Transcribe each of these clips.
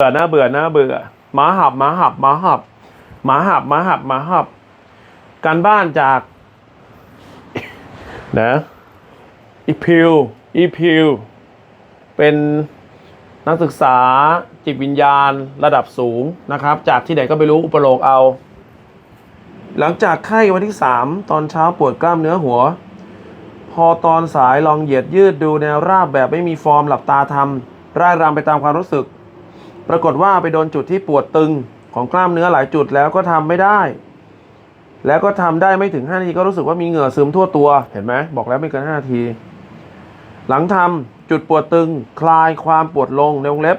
เบื่อหน้าเบื่อหน้าเบื่อหมาหับหมาหับหมาหับหมาหับหมาหับหมาหับ การบ้านจากนะอีพิวอีพิวเป็นนักศึกษาจิตวิญญาณระดับสูงนะครับ จากที่ไหนก็ไม่รู้อุปโลกเอา หลังจากไข้วันที่ 3 ตอนเช้าปวดกล้ามเนื้อหัว พอตอนสายลองเหยียดยืดดูแนวราบแบบไม่มีฟอร์มหลับตาทำร่ายรำไปตามความรู้สึก ปรากฏว่าไปโดนจุดที่ปวดตึงของกล้ามเนื้อหลายจุดแล้วก็ทำไม่ได้ แล้วก็ทำได้ไม่ถึง 5 นาทีก็รู้สึกว่ามีเหงื่อซึมทั่วตัวเห็นไหมบอกแล้วไม่เกิน 5 นาที หลังทำจุดปวดตึงคลายความปวดลงในวงเล็บ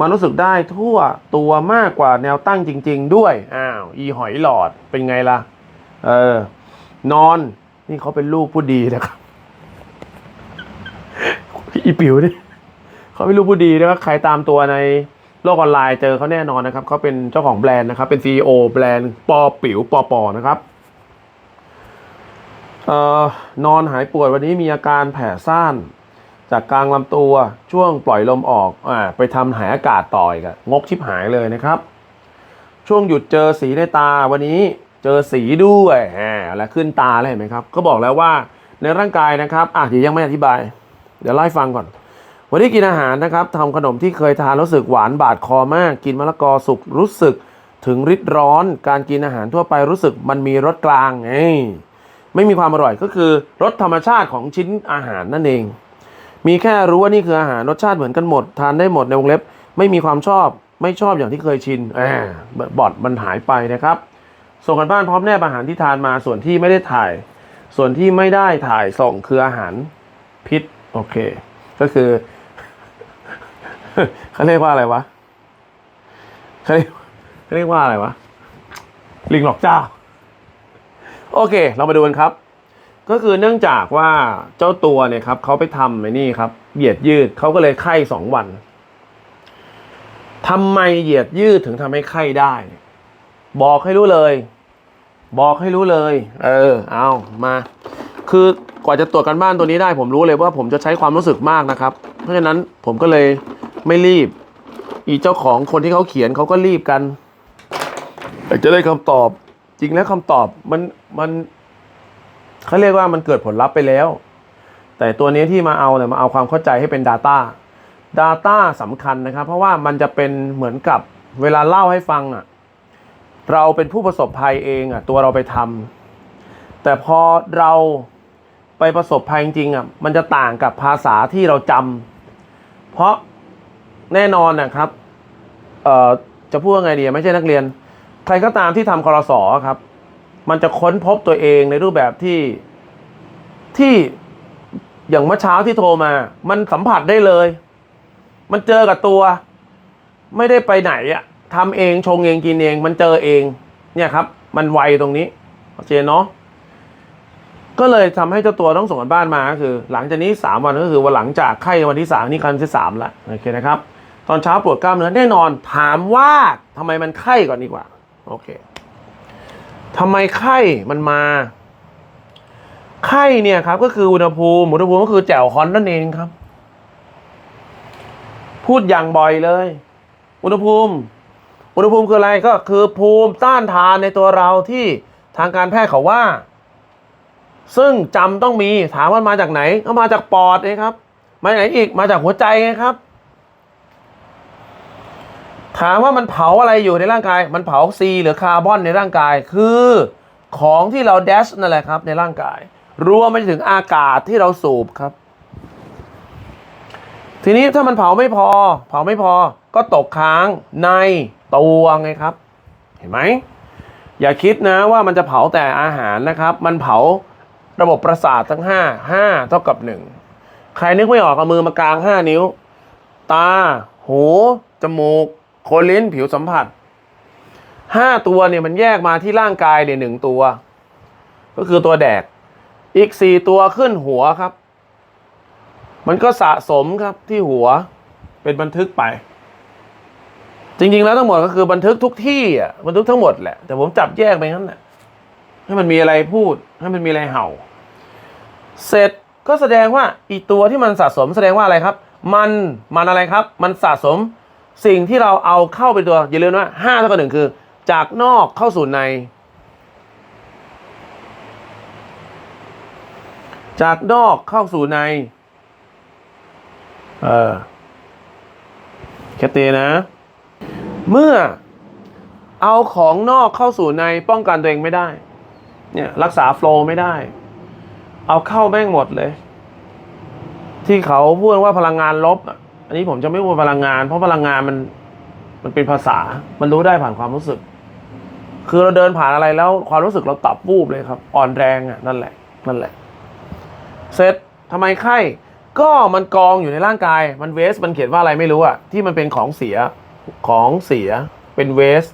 มันรู้สึกได้ทั่วตัวมากกว่าแนวตั้งจริง ๆ ด้วย อ้าว อีหอยหลอดเป็นไงล่ะ เออ นอน นี่เขาเป็นลูกผู้ดีนะครับ อีปิ๋วนี่เขาเป็นลูกผู้ดีนะครับ ใครตามตัวใน โลกออนไลน์เจอเขาแน่นอนนะครับเขาเป็นเจ้าของแบรนด์นะครับ เป็น CEO แบรนด์ปอปิ๋วปอปอนะครับออนอนหายปวดวันนี้มีอาการแผลซ่านจากกลางลำตัวช่วงปล่อยลมออกอ่าไปทำหายอากาศต่อยกันงกชิบหายเลยนะครับ ช่วงหยุดเจอสีในตาวันนี้เจอสีด้วยอ่าแล้วขึ้นตาแล้วเห็นไหมครับ ก็บอกแล้วว่าในร่างกายนะครับอะเดี๋ยวยังไม่อธิบาย เดี๋ยวเล่ฟังก่อน วันนี้กินอาหารนะครับทำขนมที่เคยทานรู้สึกหวานบาดคอมาก กินมะละกอสุกรู้สึกถึงฤทธิ์ร้อน การกินอาหารทั่วไปรู้สึกมันมีรสกลางไงไม่มีความอร่อยก็คือรสธรรมชาติของชิ้นอาหารนั่นเอง มีแค่รู้ว่านี่คืออาหารรสชาติเหมือนกันหมด ทานได้หมดในวงเล็บ ไม่มีความชอบไม่ชอบอย่างที่เคยชินแอ่าบอดมันหายไปนะครับ ส่งกันบ้านพร้อมแนบอาหารที่ทานมาส่วนที่ไม่ได้ถ่าย ส่วนที่ไม่ได้ถ่ายส่งคืออาหารพิษโอเค ก็คือ เขาเรียกว่าอะไรวะเขาเรียกเขาเรียกว่าอะไรวะลิงหลอกเจ้า โอเค เรามาดูกันครับ ก็คือเนื่องจากว่าเจ้าตัวเนี่ยครับเขาไปทำไอ้นี่ครับ เหยียดยืดเขาก็เลยไข้สองวันทำไมเหยียดยืดถึงทำให้ไข้ได้ บอกให้รู้เลย บอกให้รู้เลย เออ เอามา คือกว่าจะตรวจกันบ้านตัวนี้ได้ ผมรู้เลยว่าผมจะใช้ความรู้สึกมากนะครับ เพราะฉะนั้นผมก็เลย ไม่รีบ อีเจ้าของคนที่เขาเขียนเขาก็รีบกันอยากจะได้คำตอบ จริงแล้วคำตอบมันมันเขาเรียกว่ามันเกิดผลลัพธ์ไปแล้ว แต่ตัวนี้ที่มาเอาเนี่ยมาเอาความเข้าใจให้เป็น Data Data สำคัญนะครับ เพราะว่ามันจะเป็นเหมือนกับเวลาเล่าให้ฟังอะ เราเป็นผู้ประสบภัยเองอะ ตัวเราไปทำแต่พอเราไปประสบภัยจริงๆอะมันจะต่างกับภาษาที่เราจำเพราะ แน่นอนนะครับเอ่อจะพูดว่าไงดีไม่ใช่นักเรียน ใครก็ตามที่ทำคอรสอครับ มันจะค้นพบตัวเองในรูปแบบที่ที่อย่างเมื่อเช้าที่โทรมา มันสัมผัสได้เลย มันเจอกับตัว ไม่ได้ไปไหนอะทำเองชงเองกินเอง มันเจอเอง เนี่ยครับ มันไวตรงนี้โอเคเนาะก็เลยทำให้เจ้าตัวต้องส่งกันบ้านมาก็คือ หลังจากนี้สามวันก็คือวันหลังจากไข้วันที่สามนี่ครั้งที่สามละโอเคนะครับ ตอนเช้าปวดกล้ามเนื้อแน่นอน ถามว่าทำไมมันไข้ก่อนดีกว่า โอเคทำไมไข้มันมา ไข้เนี่ยครับ ก็คืออุณหภูมิอุณหภูมิก็คือแจ่วฮอนนั่นเองครับ พูดอย่างบ่อยเลย อุณหภูมิ อุณหภูมิคืออะไรก็คือภูมิต้านทานในตัวเราที่ทางการแพทย์เขาว่า ซึ่งจำต้องมีถามว่ามาจากไหน ก็มาจากปอดเองครับ มาจากไหนอีกมาจากหัวใจไงครับ ถามว่ามันเผาอะไรอยู่ในร่างกาย มันเผาซีหรือคาร์บอนในร่างกาย คือของที่เราแดชนั่นแหละครับในร่างกาย รวมไปถึงอากาศที่เราสูบครับ ทีนี้ถ้ามันเผาไม่พอ เผาไม่พอ ก็ตกค้างในตัวไงครับ เห็นไหม อย่าคิดนะว่ามันจะเผาแต่อาหารนะครับ มันเผาระบบประสาททั้ง 5 5 เท่ากับ 1 ใครนึกไม่ออกเอามือมากลาง 5 นิ้ว ตา หู จมูก คนลิ้นผิวสัมผัส5ตัวเนี่ยมันแยกมาที่ร่างกายเนี่ยหนึ่งตัว ก็คือตัวแดก อีก4ตัวขึ้นหัวครับ มันก็สะสมครับที่หัวเป็นบันทึกไป จริง ๆ แล้วทั้งหมดก็คือบันทึกทุกที่อะบันทึกทั้งหมดแหละแต่ผมจับแยกไปงั้นแหละให้มันมีอะไรพูด ให้มันมีอะไรเห่า เสร็จก็แสดงว่าอีตัวที่มันสะสมแสดงว่าอะไรครับ มันมันอะไรครับ มันสะสม สิ่งที่เราเอาเข้าไปตัว อย่าลืมว่าห้าเท่ากับหนึ่งคือ จากนอกเข้าสู่ใน จากนอกเข้าสู่ใน เออแคตเตนะ เมื่อเอาของนอกเข้าสู่ในป้องกันตัวเองไม่ได้ เนี่ยรักษาโฟล์ไม่ได้ เอาเข้าแม่งหมดเลย ที่เขาพูดว่าพลังงานลบอะ อันนี้ผมจะไม่พูดพลังงาน เพราะพลังงานมันมันเป็นภาษา มันรู้ได้ผ่านความรู้สึก คือเราเดินผ่านอะไรแล้วความรู้สึกเราตับวูบเลยครับ อ่อนแรงอะนั่นแหละนั่นแหละ เสร็จทำไมไข้ก็มันกองอยู่ในร่างกาย มันเวส มันเขียนว่าอะไรไม่รู้อะที่มันเป็นของเสียของเสียเป็นเวส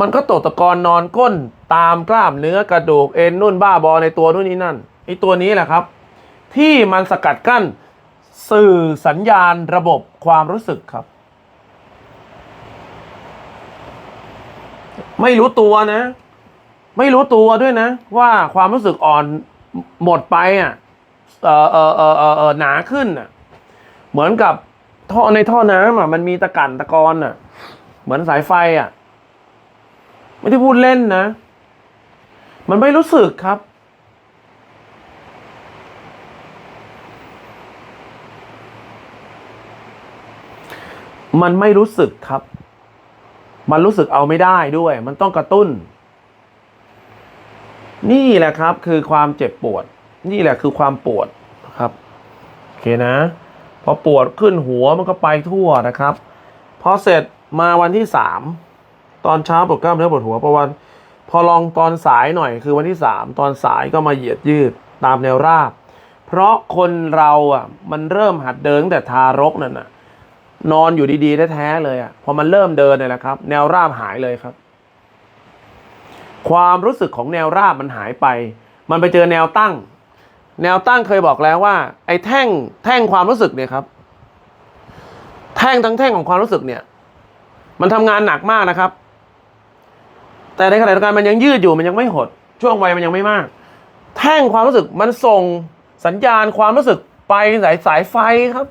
มันก็ตกตะกอนนอนก้นตามกล้ามเนื้อกระดูกเอ็นนุ่นบ้าบอในตัวนู่นนี่นั่นไอตัวนี้แหละครับ ที่มันสกัดกั้น สื่อสัญญาณระบบความรู้สึกครับ ไม่รู้ตัวนะ ไม่รู้ตัวด้วยนะ ว่าความรู้สึกอ่อนหมดไปอะเออเออเออเออเออหนาขึ้นอะ เหมือนกับท่อในท่อน้ำอะ มันมีตะกั่นตะกอนอะ เหมือนสายไฟอะ ไม่ได้พูดเล่นนะ มันไม่รู้สึกครับ มันไม่รู้สึกครับ มันรู้สึกเอาไม่ได้ด้วย มันต้องกระตุ้น นี่แหละครับ คือความเจ็บปวด นี่แหละคือความปวดนะครับโอเคนะ พอปวดขึ้นหัวมันก็ไปทั่วนะครับ พอเสร็จมาวันที่สามตอนเช้าปวดกล้ามเนื้อปวดหัวพอวัน พอลองตอนสายหน่อยคือวันที่สามตอนสายก็มาเหยียดยืดตามแนวราบ เพราะคนเราอะมันเริ่มหัดเดินแต่ทารกนั่นน่ะ นอนอยู่ดีๆแท้ๆเลยอะพอมันเริ่มเดินเนี่ยแหละครับ แนวราบหายเลยครับ ความรู้สึกของแนวราบมันหายไป มันไปเจอแนวตั้ง แนวตั้งเคยบอกแล้วว่า ไอ้แท่งแท่งความรู้สึกเนี่ยครับ แท่งทั้งแท่งของความรู้สึกเนี่ย มันทำงานหนักมากนะครับ แต่ในขณะเดียวกันมันยังยืดอยู่มันยังไม่หด ช่วงวัยมันยังไม่มาก แท่งความรู้สึกมันส่งสัญญาณความรู้สึกไปสายสายไฟครับ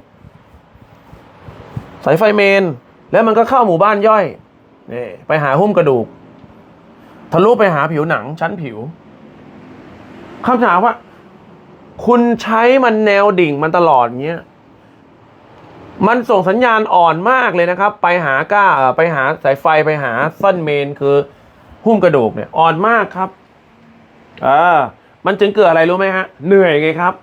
สายไฟเมน แล้วมันก็เข้าหมู่บ้านย่อยนี่ไปหาหุ้มกระดูก ทะลุไปหาผิวหนังชั้นผิวคำถามว่า คุณใช้มันแนวดิ่งมันตลอดเงี้ยมันส่งสัญญาณอ่อนมากเลยนะครับ ไปหาก้าไปหาสายไฟไปหาส้นเมนคือหุ้มกระดูกเนี่ยอ่อนมากครับอ่ามันจึงเกิดอะไรรู้ไหมฮะ เหนื่อยไงครับ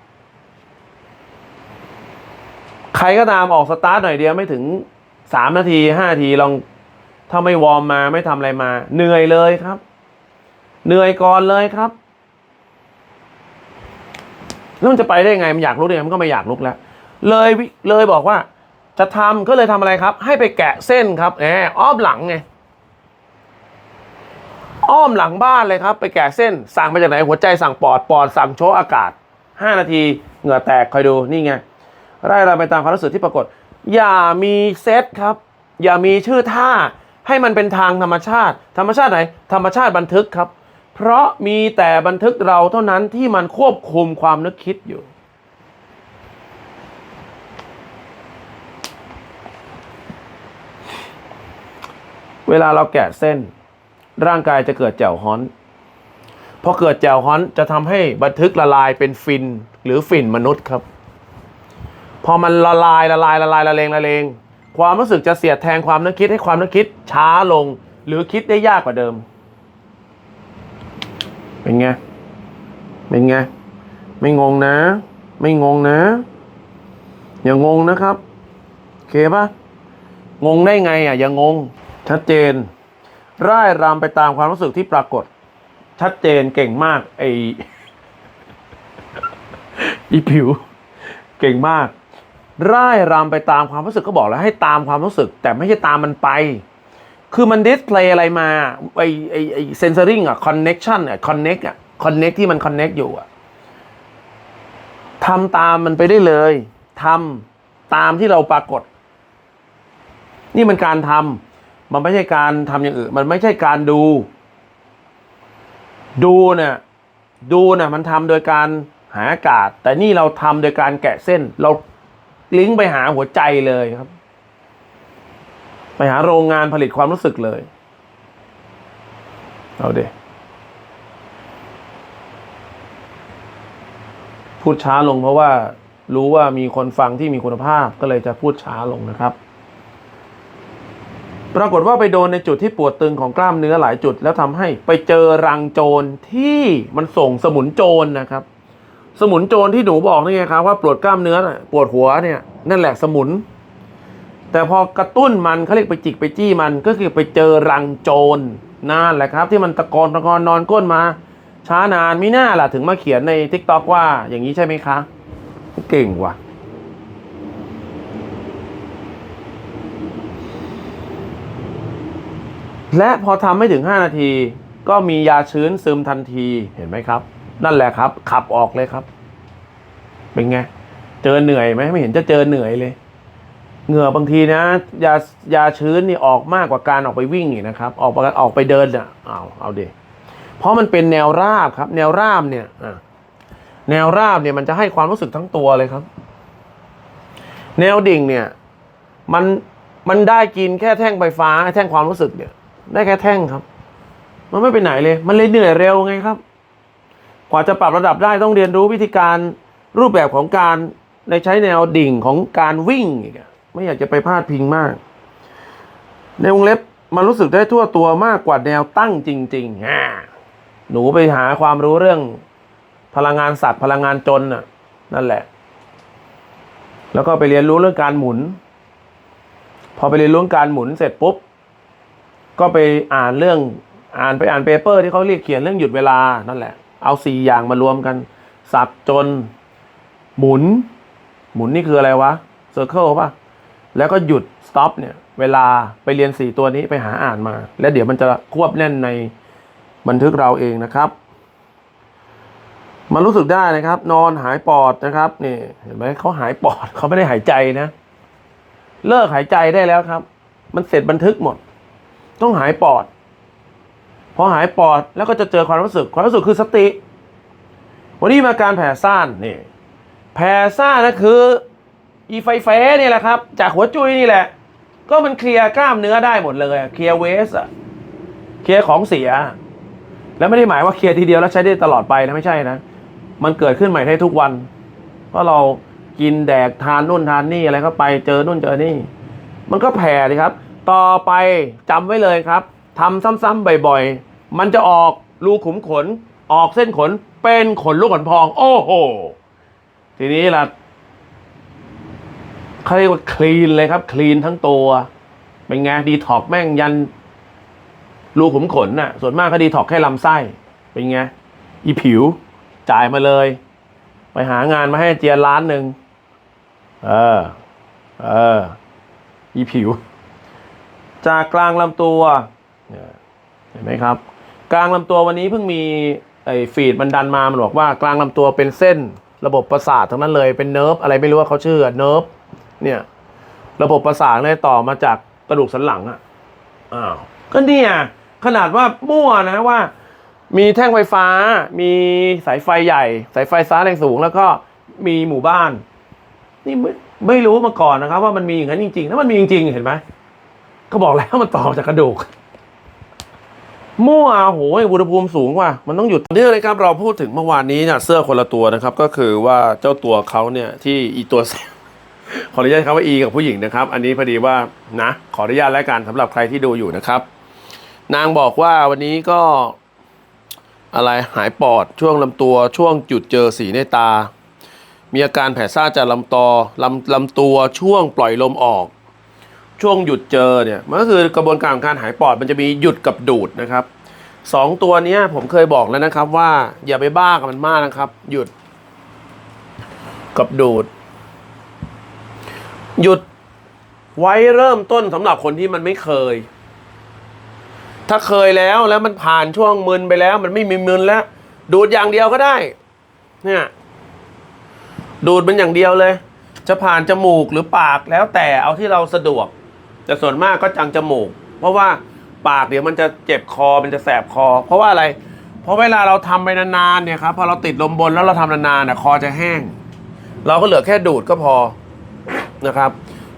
ใครก็ตามออกสตาร์ทหน่อยเดียวไม่ถึงสามนาทีห้านาทีลองถ้าไม่วอร์มมาไม่ทำอะไรมา เหนื่อยเลยครับ เหนื่อยก่อนเลยครับแล้วมันจะไปได้ไงมันอยากลุกได้ไงมันก็ไม่อยากลุกแล้ว เลยวิเลยบอกว่า จะทำก็เลยทำอะไรครับ ให้ไปแกะเส้นครับแหมอ้อมหลังไงอ้อมหลังบ้านเลยครับ ไปแกะเส้นสั่งมาจากไหนหัวใจสั่งปอดปอดสั่งโชว์อากาศ 5 นาทีเหงื่อแตกคอยดูนี่ไง ไล่เราไปตามความรู้สึกที่ปรากฏ อย่ามีเซตครับ อย่ามีชื่อท่าให้มันเป็นทางธรรมชาติ ธรรมชาติไหน ธรรมชาติบันทึกครับ เพราะมีแต่บันทึกเราเท่านั้นที่มันควบคุมความนึกคิดอยู่ เวลาเราแกะเส้น ร่างกายจะเกิดแจ่วฮ้อนพอเกิดแจ่วฮ้อนจะทำให้บันทึกละลายเป็นฟินหรือฝิ่นมนุษย์ครับ พอมันละลายละลายละลายละเลงละเลงความรู้สึกจะเสียดแทงความนึกคิดให้ความนึกคิดช้าลง หรือคิดได้ยากกว่าเดิม เป็นไง เป็นไง ไม่งงนะ ไม่งงนะ อย่างงนะครับโอเคปะงงได้ไงอะ อย่างงง ชัดเจน ร่ายรำไปตามความรู้สึกที่ปรากฏ ชัดเจนเก่งมากไออีผิว เก่งมาก ร่ายรำไปตามความรู้สึกก็บอกแล้วให้ตามความรู้สึก แต่ไม่ใช่ตามมันไป คือมันดิสเพลย์อะไรมาไอไอไอเซนเซอริงอะคอนเน็กชันอะคอนเน็กอะคอนเน็กที่มันคอนเน็กอยู่อะทำตามมันไปได้เลยทำตามที่เราปรากฏ นี่มันการทำมันไม่ใช่การทำอย่างอื่น มันไม่ใช่การดู ดูเนี่ยดูเนี่ยมันทำโดยการหาอากาศ แต่นี่เราทำโดยการแกะเส้นเรา ลิงก์ไปหาหัวใจเลยครับ ไปหาโรงงานผลิตความรู้สึกเลย เอาเดพูดช้าลงเพราะว่ารู้ว่ามีคนฟังที่มีคุณภาพก็เลยจะพูดช้าลงนะครับ ปรากฏว่าไปโดนในจุดที่ปวดตึงของกล้ามเนื้อหลายจุด แล้วทำให้ไปเจอรังโจรที่มันส่งสมุนโจรนะครับ สมุนโจรที่หนูบอกนี่ไงครับว่าปวดกล้ามเนื้อปวดหัวเนี่ยนั่นแหละสมุน แต่พอกระตุ้นมันเขาเรียกไปจิกไปจี้มันก็คือไปเจอรังโจรนั่นแหละครับ ที่มันตะกอนตะกอนนอนก้นมา ช้านานมิน่าล่ะถึงมาเขียนในทิกตอกว่าอย่างนี้ใช่ไหมคะ เก่งว่ะและพอทำไม่ถึง 5 นาที ก็มียาชื้นซึมทันทีเห็นไหมครับ นั่นแหละครับ ขับออกเลยครับ เป็นไง เจอเหนื่อยไหมไม่เห็นจะเจอเหนื่อยเลย เหงื่อบางทีนะยายาชื้นนี่ออกมากกว่าการออกไปวิ่งอีกนะครับ ออกไปออกไปเดินอะเอาเอาเดเพราะมันเป็นแนวราบครับ แนวราบเนี่ยแนวราบเนี่ยมันจะให้ความรู้สึกทั้งตัวเลยครับ แนวดิ่งเนี่ย มันมันได้กินแค่แท่งไฟฟ้าแท่งความรู้สึกเนี่ย ได้แค่แท่งครับ มันไม่ไปไหนเลย มันเลยเหนื่อยเร็วไงครับ กว่าจะปรับระดับได้ต้องเรียนรู้วิธีการรูปแบบของการในใช้แนวดิ่งของการวิ่งอีกไม่อยากจะไปพลาดพิงมาก ในวงเล็บมันรู้สึกได้ทั่วตัวมากกว่าแนวตั้งจริงๆอ่าหนูไปหาความรู้เรื่องพลังงานสัตว์พลังงานจนน่ะ นั่นแหละ แล้วก็ไปเรียนรู้เรื่องการหมุน พอไปเรียนรู้การหมุนเสร็จปุ๊บ ก็ไปอ่านเรื่องอ่านไปอ่านเปเปอร์ที่เขาเรียกเขียนเรื่องหยุดเวลานั่นแหละ เอาสี่อย่างมารวมกัน สับจน หมุน หมุนนี่คืออะไรวะเซอร์เคิลป่ะ แล้วก็หยุด stop เนี่ย เวลาไปเรียนสี่ตัวนี้ไปหาอ่านมา แล้วเดี๋ยวมันจะควบแน่นในบันทึกเราเองนะครับ มันรู้สึกได้นะครับ นอนหายปอดนะครับนี่เห็นไหมเขาหายปอดเขาไม่ได้หายใจนะ เลิกหายใจได้แล้วครับ มันเสร็จบันทึกหมด ต้องหายปอด พอหายปอดแล้วก็จะเจอความรู้สึก ความรู้สึกคือสติ วันนี้มาการแผ่ซ่านนี่แผ่ซ่านนะคืออีไฟเฟนี่แหละครับ จากหัวจุ้ยนี่แหละ ก็มันเคลียร์กล้ามเนื้อได้หมดเลยเคลียร์เวสอะเคลียร์ของเสีย แล้วไม่ได้หมายว่าเคลียร์ทีเดียวแล้วใช้ได้ตลอดไปนะไม่ใช่นะ มันเกิดขึ้นใหม่ได้ทุกวัน เพราะเรากินแดกทานนู่นทานนี่อะไรเข้าไปเจอนู่นเจอนี่ มันก็แผ่เลยครับ ต่อไปจำไว้เลยครับทำซ้ำๆบ่อยๆ มันจะออกรูขุมขน ออกเส้นขน เป็นขนลูกขนพอง โอ้โห ทีนี้ล่ะเขาเรียกว่าคลีนเลยครับ คลีนทั้งตัว เป็นไงดีท็อกแม่งยันรูขุมขนน่ะ ส่วนมากก็ดีท็อกแค่ลำไส้ เป็นไง อีผิว จ่ายมาเลย ไปหางานมาให้เจียนล้านหนึ่ง เออ เออ อีผิว จากกลางลำตัว เห็นไหมครับ กลางลำตัววันนี้เพิ่งมีไอ้ฟีดมันดันมามันบอกว่ากลางลำตัวเป็นเส้นระบบประสาททั้งนั้นเลยเป็นเนิร์ฟอะไรไม่รู้ว่าเขาชื่อเนิร์ฟเนี่ยระบบประสาทเลยต่อมาจากกระดูกสันหลังอะอ้าวก็เนี่ยขนาดว่ามั่วนะว่า มีแท่งไฟฟ้า มีสายไฟใหญ่ สายไฟฟ้าแรงสูงแล้วก็มีหมู่บ้าน นี่ไม่ไม่รู้มาก่อนนะครับ ว่ามันมีอย่างนั้นจริงๆแล้วมันมีจริงๆเห็นไหมก็บอกแล้วมันต่อจากกระดูก มั่วโหยอุณหภูมิสูงว่ะมันต้องหยุดนี่เลยครับเราพูดถึงเมื่อวานนี้เนี่ยเสื้อคนละตัวนะครับ ก็คือว่าเจ้าตัวเขาเนี่ยที่อีตัวขออนุญาตคำว่าอีกับผู้หญิงนะครับ อันนี้พอดีว่านะขออนุญาตแล้วกันสำหรับใครที่ดูอยู่นะครับ นางบอกว่าวันนี้ก็อะไรหายปอดช่วงลำตัวช่วงจุดเจอสีในตา มีอาการแผดซ่าจากลำตอลำลำตัวช่วงปล่อยลมออก ช่วงหยุดเจอเนี่ยมันก็คือกระบวนการของการหายปอดมันจะมีหยุดกับดูดนะครับสองตัวนี้ผมเคยบอกแล้วนะครับ ว่าอย่าไปบ้ากับมันมากนะครับ หยุด กับดูด หยุดไว้เริ่มต้นสำหรับคนที่มันไม่เคย ถ้าเคยแล้วแล้วมันผ่านช่วงมึนไปแล้ว มันไม่มีมึนแล้ว ดูดอย่างเดียวก็ได้ เนี่ย ดูดมันอย่างเดียวเลย จะผ่านจมูกหรือปากแล้วแต่เอาที่เราสะดวก แต่ส่วนมากก็จังจมูก เพราะว่าปากเดี๋ยวมันจะเจ็บคอมันจะแสบคอ เพราะว่าอะไร เพราะเวลาเราทำไปนานๆเนี่ยครับพอเราติดลมบนแล้วเราทำนานๆน่ะคอจะแห้ง เราก็เหลือแค่ดูดก็พอนะครับ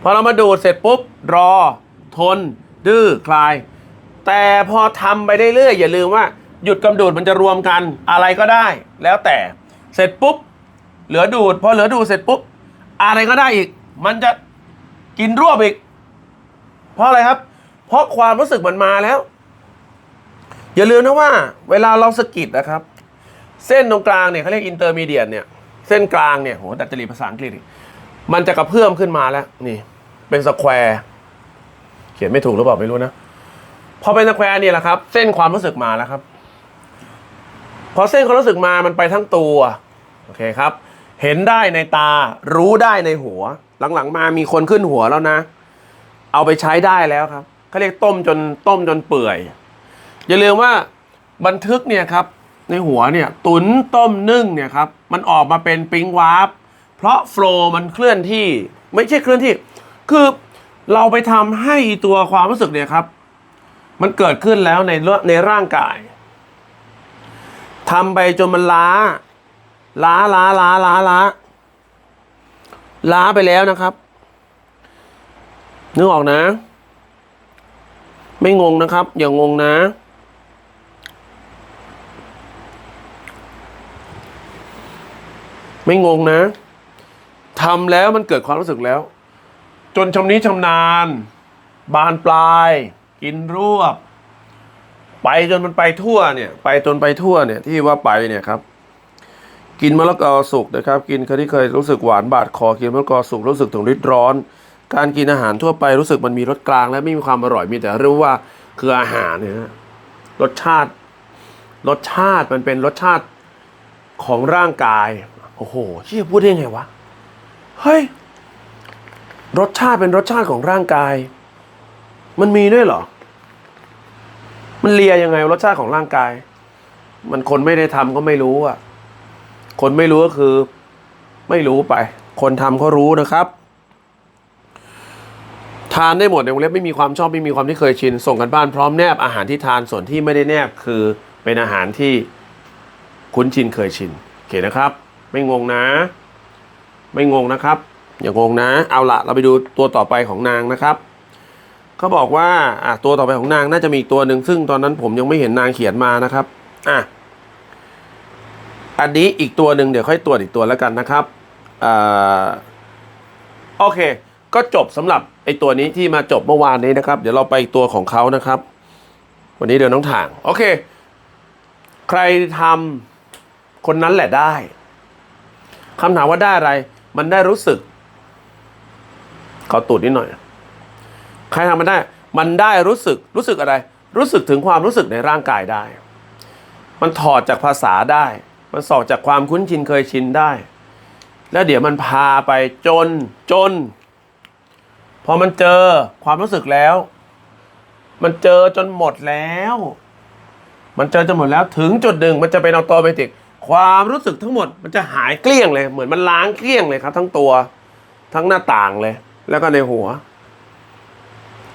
พอเรามาดูดเสร็จปุ๊บรอ ทน ดื้อคลาย แต่พอทำไปเรื่อยๆอย่าลืมว่า หยุดกำดูดมันจะรวมกันอะไรก็ได้ แล้วแต่เสร็จปุ๊บเหลือดูดพอเหลือดูดเสร็จปุ๊บอะไรก็ได้อีก มันจะกินรวบอีก เพราะอะไรครับ เพราะความรู้สึกมันมาแล้ว อย่าลืมนะว่า เวลาเราสะกิดนะครับ เส้นตรงกลางเนี่ยเขาเรียกอินเตอร์มีเดียเนี่ย เส้นกลางเนี่ยโหดัดจริตภาษาอังกฤษ มันจะกระเพื่อมขึ้นมาแล้ว นี่ เป็นสแควร์เขียนไม่ถูกหรือเปล่าไม่รู้นะพอเป็นสแควร์เนี่ยแหละครับ เส้นความรู้สึกมาแล้วครับ พอเส้นความรู้สึกมามันไปทั้งตัวโอเคครับ เห็นได้ในตารู้ได้ในหัว หลังๆมามีคนขึ้นหัวแล้วนะ เอาไปใช้ได้แล้วครับเขาเรียกต้มจนต้มจนเปื่อย อย่าลืมว่าบันทึกเนี่ยครับในหัวเนี่ยตุนต้มนึ่งเนี่ยครับมันออกมาเป็นปิงวาร์ปเพราะโฟล์มันเคลื่อนที่ไม่ใช่เคลื่อนที่ คือเราไปทำให้ตัวความรู้สึกเนี่ยครับ มันเกิดขึ้นแล้วในเลืองในร่างกายทำไปจนมันล้า ล้าล้าล้าล้าล้าล้าไปแล้วนะครับ นึกออกนะ ไม่งงนะครับ อย่างงงนะ ไม่งงนะทำแล้วมันเกิดความรู้สึกแล้ว จนชำนี้ชำนาญ บานปลาย กินรวบ ไปจนมันไปทั่วเนี่ย ไปจนไปทั่วเนี่ย ที่ว่าไปเนี่ยครับกินมะละกอสุกนะครับ กินเคยที่เคยรู้สึกหวานบาดคอกินมะละกอสุกรู้สึกถึงฤทธิ์ร้อน การกินอาหารทั่วไปรู้สึกมันมีรสกลาง และไม่มีความอร่อยมีแต่รู้ว่าคืออาหารเนี่ยรสชาติ รสชาติมันเป็นรสชาติของร่างกาย โอ้โหที่จะพูดได้ไงวะเฮ้ยรสชาติเป็นรสชาติของร่างกาย มันมีด้วยเหรอ มันเลียยังไงรสชาติของร่างกาย มันคนไม่ได้ทำก็ไม่รู้อะ คนไม่รู้ก็คือ ไม่รู้ไป คนทำเขารู้นะครับ ทานได้หมดในวงเล็บไม่มีความชอบไม่มีความที่เคยชิน ส่งกันบ้านพร้อมแนบอาหารที่ทานส่วนที่ไม่ได้แนบคือเป็นอาหารที่คุ้นชินเคยชินโอเคนะครับ ไม่งงนะ ไม่งงนะครับ อย่างงนะ เอาละเราไปดูตัวต่อไปของนางนะครับเขาบอกว่าอะตัวต่อไปของนางน่าจะมีอีกตัวหนึ่งซึ่งตอนนั้นผมยังไม่เห็นนางเขียนมานะครับอะอันนี้อีกตัวหนึ่งเดี๋ยวค่อยตรวจอีกตัวแล้วกันนะครับอ่าโอเค ก็จบสำหรับ ไอ้ตัวนี้ที่มาจบเมื่อวานนี้นะครับ เดี๋ยวเราไปตัวของเขานะครับ วันนี้เดี๋ยวน้องถ่าง โอเค ใครทำคนนั้นแหละได้คำถามว่าได้อะไร มันได้รู้สึก ขอตูดนิดหน่อย ใครทำมันได้ มันได้รู้สึก รู้สึกอะไร รู้สึกถึงความรู้สึกในร่างกายได้ มันถอดจากภาษาได้ มันสอดจากความคุ้นชินเคยชินได้ แล้วเดี๋ยวมันพาไปจนจน พอมันเจอความรู้สึกแล้ว มันเจอจนหมดแล้ว มันเจอจนหมดแล้วถึงจุดหนึ่งมันจะเป็นออโตเมติกความรู้สึกทั้งหมดมันจะหายเกลี้ยงเลย เหมือนมันล้างเกลี้ยงเลยครับ ทั้งตัวทั้งหน้าต่างเลย แล้วก็ในหัว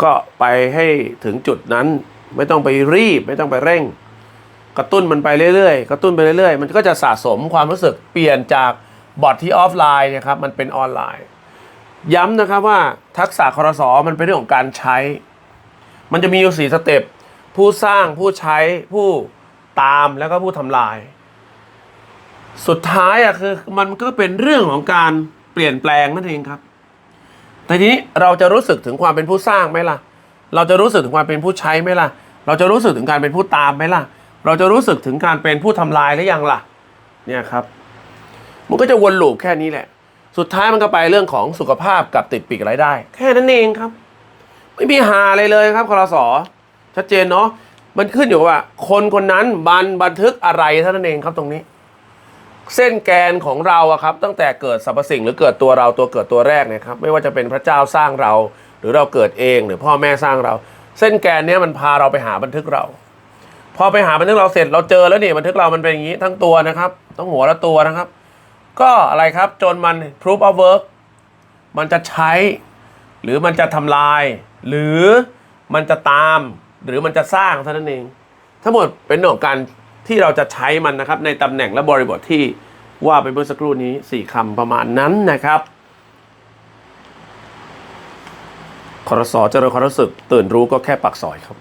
ก็ไปให้ถึงจุดนั้น ไม่ต้องไปรีบ ไม่ต้องไปเร่ง กระตุ้นมันไปเรื่อยๆ กระตุ้นไปเรื่อยๆ มันก็จะสะสมความรู้สึกเปลี่ยนจากบอทที่ออฟไลน์นะครับ มันเป็นออนไลน์ ย้ำนะครับว่าทักษะคอรสอมันเป็นเรื่องของการใช้ มันจะมีอยู่สี่สเต็ปผู้สร้างผู้ใช้ผู้ตามแล้วก็ผู้ทำลาย สุดท้ายอะคือมันก็เป็นเรื่องของการเปลี่ยนแปลงนั่นเองครับ แต่ทีนี้เราจะรู้สึกถึงความเป็นผู้สร้างไหมล่ะ เราจะรู้สึกถึงความเป็นผู้ใช้ไหมล่ะ เราจะรู้สึกถึงการเป็นผู้ตามไหมล่ะ เราจะรู้สึกถึงการเป็นผู้ทำลายหรือยังล่ะ เนี่ยครับ มันก็จะวนลูปแค่นี้แหละ สุดท้ายมันก็ไปเรื่องของสุขภาพกับติดปีกรายได้ แค่นั้นเองครับ ไม่มีหาอะไรเลยครับคอรสอชัดเจนเนาะมันขึ้นอยู่กับว่า คนคนนั้นบันบันทึกอะไรเท่านั้นเองครับตรงนี้ เส้นแกนของเราอะครับ ตั้งแต่เกิดสรรพสิ่งหรือเกิดตัวเราตัวเกิดตัวแรกเนี่ยครับไม่ว่าจะเป็นพระเจ้าสร้างเรา หรือเราเกิดเองหรือพ่อแม่สร้างเรา เส้นแกนเนี้ยมันพาเราไปหาบันทึกเรา พอไปหาบันทึกเราเสร็จเราเจอแล้วนี่บันทึกเรามันเป็นอย่างนี้ทั้งตัวนะครับทั้งหัวและตัวนะครับ ก็อะไรครับจนมัน proof of work มันจะใช้ หรือมันจะทำลาย หรือมันจะตาม หรือมันจะสร้างเท่านั้นเอง ทั้งหมดเป็นเรื่องของการที่เราจะใช้มันนะครับ ในตำแหน่งและบริบทที่ว่าไปเมื่อสักครู่นี้สี่คำประมาณนั้นนะครับคอรสอเจริญความรู้สึกตื่นรู้ก็แค่ปากซอยครับ